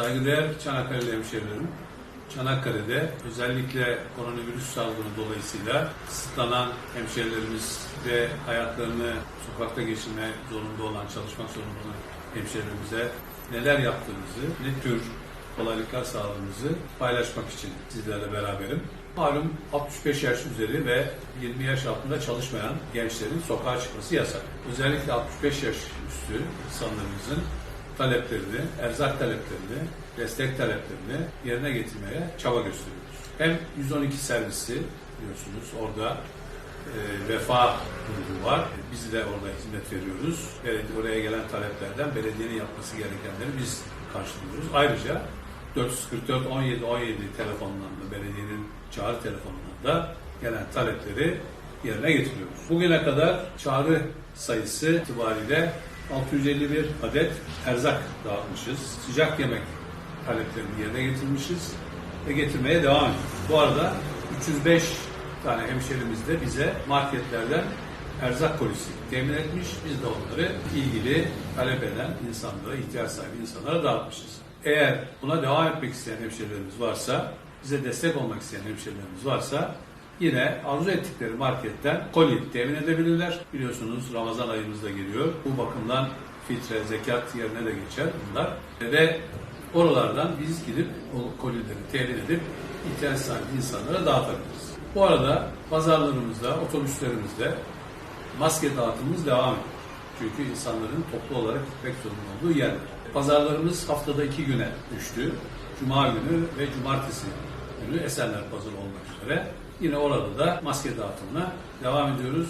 Saygıdeğer Çanakkale'li hemşehrilerim, Çanakkale'de özellikle koronavirüs salgını dolayısıyla kısıtlanan hemşehrilerimiz ve hayatlarını sokakta geçirme zorunda olan, çalışmak zorunda olan hemşehrilerimize neler yaptığımızı, ne tür kolaylıklar sağladığımızı paylaşmak için sizlerle beraberim. Malum 65 yaş üzeri ve 20 yaş altında çalışmayan gençlerin sokağa çıkması yasak. Özellikle 65 yaş üstü insanlarımızın taleplerini, erzak taleplerini, destek taleplerini yerine getirmeye çaba gösteriyoruz. Hem 112 servisi biliyorsunuz orada e, vefa grubu var. Biz de orada hizmet veriyoruz. Belediye, oraya gelen taleplerden belediyenin yapması gerekenleri biz karşılıyoruz. Ayrıca 444 17 17 telefonundan da belediyenin çağrı telefonundan da gelen talepleri yerine getiriyoruz. Bugüne kadar çağrı sayısı itibariyle 651 adet erzak dağıtmışız. Sıcak yemek taleplerini yerine getirmişiz ve getirmeye devam ediyoruz. Bu arada 305 tane hemşerimiz de bize marketlerden erzak polisi temin etmiş. Biz de onları ilgili talep eden insanlara, ihtiyaç sahibi insanlara dağıtmışız. Eğer buna devam etmek isteyen hemşerilerimiz varsa, bize destek olmak isteyen hemşerilerimiz varsa yine arzu ettikleri marketten koli temin edebilirler. Biliyorsunuz Ramazan ayımız da geliyor. Bu bakımdan fitre, zekat yerine de geçer bunlar. Ve oralardan biz gidip o kolileri temin edip ihtiyaç sahibi insanlara dağıtabiliriz. Bu arada pazarlarımızda, otobüslerimizde maske dağıtımımız devam ediyor. Çünkü insanların toplu olarak gitmek zorunda olduğu yerler. Pazarlarımız haftada iki güne düştü. Cuma günü ve cumartesi günü Esenler Pazarı olmak üzere. Yine orada da maske dağıtımına devam ediyoruz.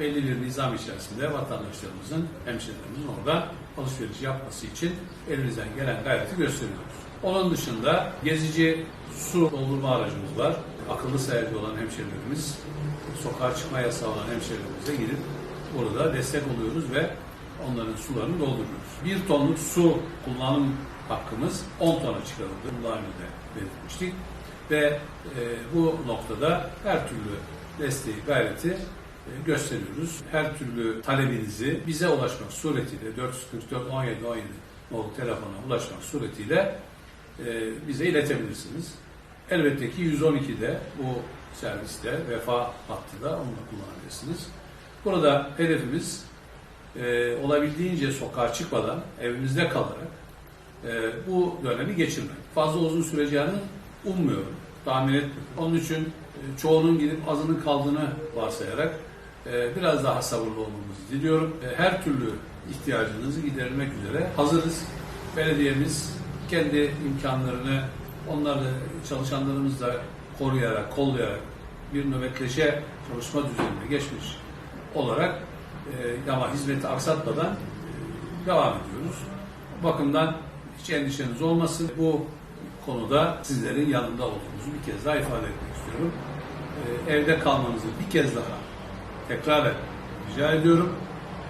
Belli bir nizam içerisinde vatandaşlarımızın, hemşehrilerimizin orada alışveriş yapması için elimizden gelen gayreti gösteriyoruz. Onun dışında gezici su doldurma aracımız var. Akıllı seyahatli olan hemşehrilerimiz, sokağa çıkma yasağı olan hemşehrilerimize gidip burada destek oluyoruz ve onların sularını dolduruyoruz. Bir tonluk su kullanım hakkımız 10 tona çıkarıldı. Bunu daha önce de belirtmiştik. Ve e, bu noktada her türlü desteği, gayreti e, gösteriyoruz. Her türlü talebinizi bize ulaşmak suretiyle 444 17 17 nolu telefona ulaşmak suretiyle e, bize iletebilirsiniz. Elbette ki 112'de bu serviste vefa hattı da onu da kullanabilirsiniz. Burada hedefimiz e, olabildiğince sokağa çıkmadan evimizde kalarak e, bu dönemi geçirmek. Fazla uzun süreceğini ummuyorum, tahmin etmiyorum. Onun için e, çoğunun gidip azının kaldığını varsayarak e, biraz daha sabırlı olmamızı diliyorum. E, her türlü ihtiyacınızı gidermek üzere hazırız. Belediyemiz kendi imkanlarını onları çalışanlarımızla koruyarak, kollayarak bir nöbetleşe çalışma düzenine geçmiş olarak ama hizmeti aksatmadan devam ediyoruz. Bakımdan hiç endişeniz olmasın. Bu konuda sizlerin yanında olduğumuzu bir kez daha ifade etmek istiyorum. E, evde kalmanızı bir kez daha tekrar rica ediyorum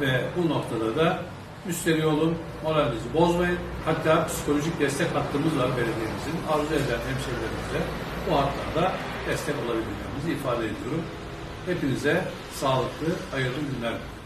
ve bu noktada da müsterih olun, moralinizi bozmayın. Hatta psikolojik destek hattımız var belediyemizin. Arzu eden hemşehrilerimize bu hatlarda destek olabileceğimizi ifade ediyorum. Hepinize sağlıklı, hayırlı günler diliyorum.